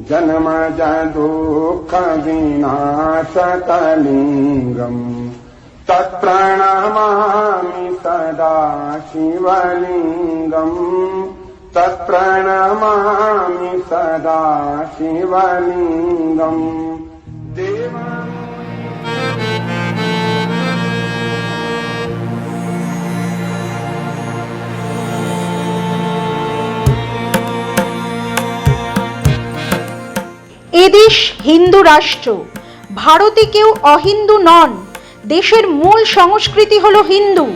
जन्म दुःख विनाशकलिङ्गम् तत्प्रणमामि सदा शिवलिङ्गम्। तत्प्रणमामि सदा शिवलिङ्गम्। देवा এদেশ হিন্দু রাষ্ট্র। ভারতে কেউ অহিন্দু নন। দেশের মূল সংস্কৃতি হলো হিন্দু।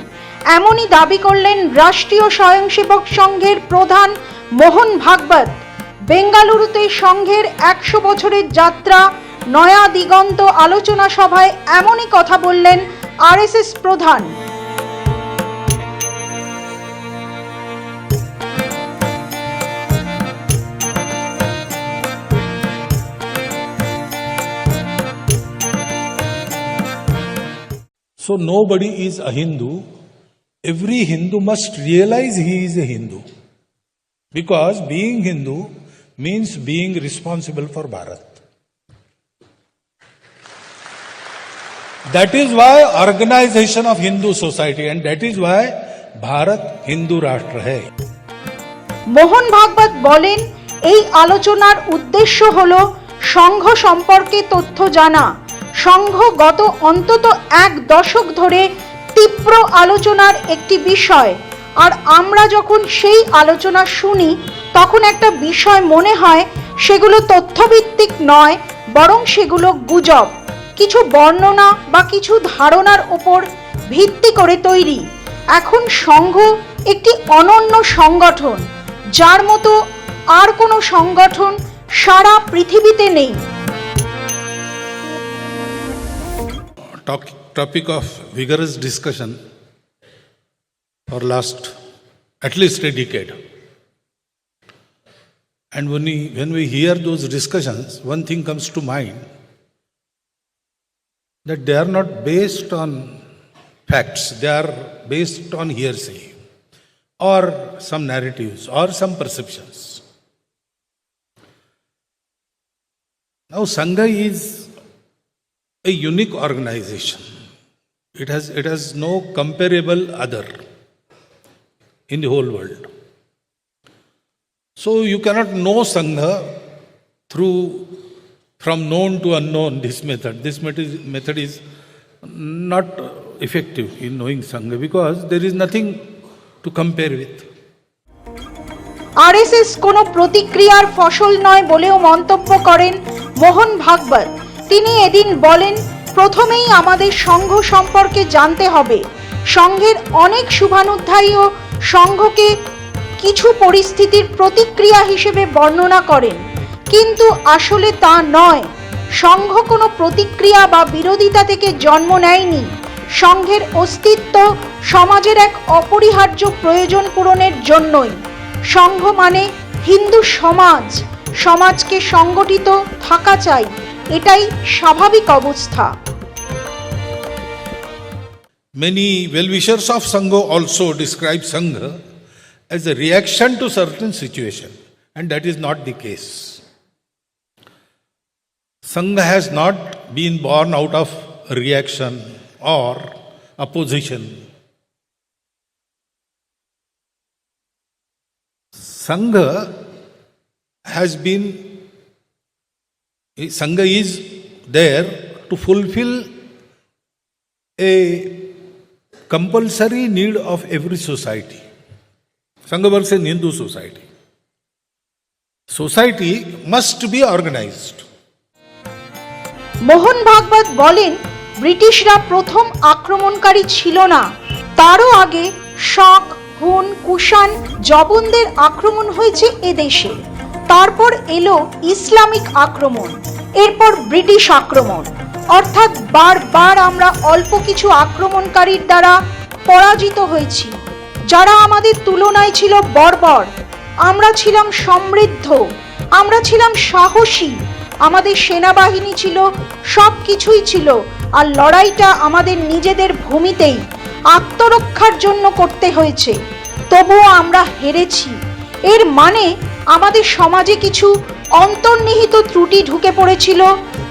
এমনই দাবি করলেন রাষ্ট্রীয় স্বয়ংসেবক সংঘের প্রধান মোহন ভাগবত। বেঙ্গালুরুতে সংঘের একশো বছরের যাত্রা, নয়া দিগন্ত আলোচনা সভায় এমনই কথা বললেন আরএসএস প্রধান। So nobody is a Hindu. Every Hindu must realize he is a Hindu. Because being Hindu means being responsible for Bharat. That is why organization of Hindu society and that is why Bharat Hindu Rashtra hai. Mohan Bhagwat বলেন এই আলোচনার উদ্দেশ্য হল সংঘ সম্পর্কে তথ্য জানা সংঘ গত অন্তত এক দশক ধরে তীব্র আলোচনার একটি বিষয়। আর আমরা যখন সেই আলোচনা শুনি, তখন একটা বিষয় মনে হয় সেগুলো তথ্যভিত্তিক নয়, বরং সেগুলো গুজব। কিছু বর্ণনা বা কিছু ধারণার উপর ভিত্তি করে তৈরি। এখন সংঘ একটি অনন্য সংগঠন, যার মতো আর কোনো সংগঠন সারা পৃথিবীতে নেই। Talk- topic of vigorous discussion for last at least a decade. And when we, when we hear those discussions, one thing comes to mind that they are not based on facts, they are based on hearsay or some narratives or some perceptions. Now, Sangha is a unique organization. It has, it has no comparable other in the whole world. So you cannot know Sangha through from known to unknown this method. This method, method is not effective in knowing Sangha because there is nothing to compare with. RSS কোনো প্রতিক্রিয়ার ফসল নয় বলেও মন্তব্য করেন মোহন ভাগবত তিনি এদিন বলেন, প্রথমেই আমাদের সংঘ সম্পর্কে জানতে হবে। সংঘের অনেক শুভানুধ্যায়ীও সংঘকে কিছু পরিস্থিতির প্রতিক্রিয়া হিসেবে বর্ণনা করেন। কিন্তু আসলে তা নয়। সংঘ কোনো প্রতিক্রিয়া বা বিরোধিতা থেকে জন্ম নেয়নি। সংঘের অস্তিত্ব সমাজের এক অপরিহার্য প্রয়োজন পূরণের জন্যই। সংঘ মানে হিন্দু সমাজ। সমাজকে সংগঠিত থাকা চাই। এটাই স্বাভাবিক অবস্থা Many well-wishers of Sangha also describe Sangha as a reaction to certain situation, and that is not the case. Sangha has not been born out of reaction or opposition. Sangha has been, Sangha is there to fulfill a compulsory need of every society. Sangha works in Hindu society. Society must be organized. Mohan Bhagwat বলেন ব্রিটিশরা প্রথম আক্রমণকারী ছিল না তারও আগে শক হুন কুষাণ জবনদের আক্রমণ হয়েছে এদেশে তারপর এলো ইসলামিক আক্রমণ, এরপর ব্রিটিশ আক্রমণ। অর্থাৎ বারবার আমরা অল্প কিছু আক্রমণকারীর দ্বারা পরাজিত হয়েছি। যারা আমাদের তুলনায় ছিল বর্বর, আমরা ছিলাম সমৃদ্ধ, আমরা ছিলাম সাহসী, আমাদের সেনাবাহিনী ছিল সব কিছুই ছিল, আর লড়াইটা আমাদের নিজেদের ভূমিতেই আত্মরক্ষার জন্য করতে হয়েছে। তবুও আমরা হেরেছি। এর মানে আমাদের সমাজে কিছু অন্তর্নিহিত ত্রুটি ঢুকে পড়েছিল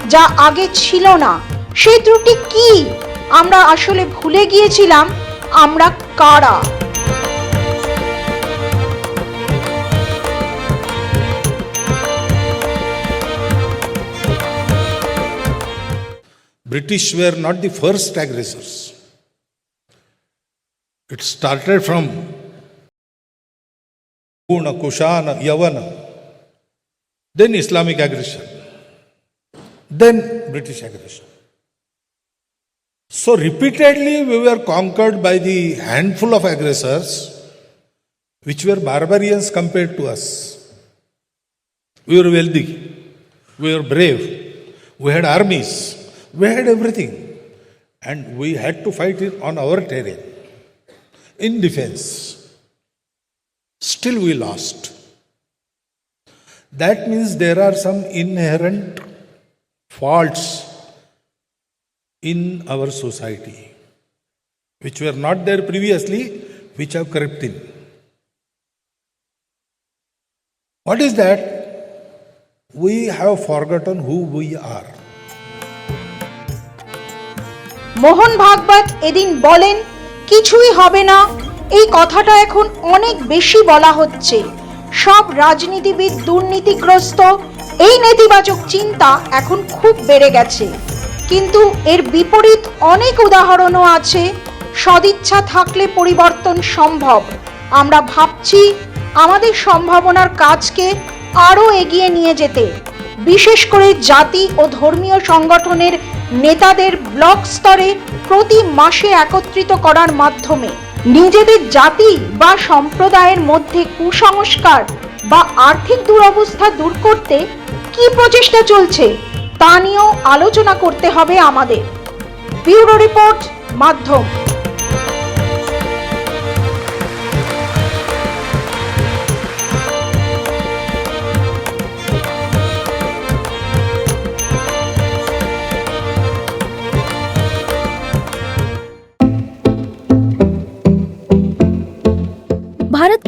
যা আগে ছিল না। সেই ত্রুটি কি? আমরা আসলে ভুলে গিয়েছিলাম আমরা কারা? British were not the first aggressors. It started from Puna, Kushana, Yavana, then Islamic aggression, then British aggression. So repeatedly we were conquered by the handful of aggressors which were barbarians compared to us. We were wealthy, we were brave, we had armies, we had everything, and we had to fight it on our terrain. In defense Still, we lost. That means there are some inherent faults in our society which were not there previously, which have crept in. What is that? We have forgotten who we are. Mohan Bhagwat এদিন বলেন কিছুই হবে না এই কথাটা এখন অনেক বেশি বলা হচ্ছে। সব রাজনীতিবিদ দুর্নীতিগ্রস্ত, এই নেতিবাচক চিন্তা এখন খুব বেড়ে গেছে। কিন্তু এর বিপরীত অনেক উদাহরণও আছে, সদিচ্ছা থাকলে পরিবর্তন সম্ভব। আমরা ভাবছি আমাদের সম্ভাবনার কাজকে আরও এগিয়ে নিয়ে যেতে। বিশেষ করে জাতি ও ধর্মীয় সংগঠনের নেতাদের ব্লক স্তরে প্রতি মাসে একত্রিত করার মাধ্যমে। নিজেদের জাতি বা সম্প্রদায়ের মধ্যে কুসংস্কার বা আর্থিক দুরবস্থা দূর করতে কি প্রচেষ্টা চলছে তা নিয়েও আলোচনা করতে হবে আমাদের। ব্যুরো রিপোর্ট মাধ্যম।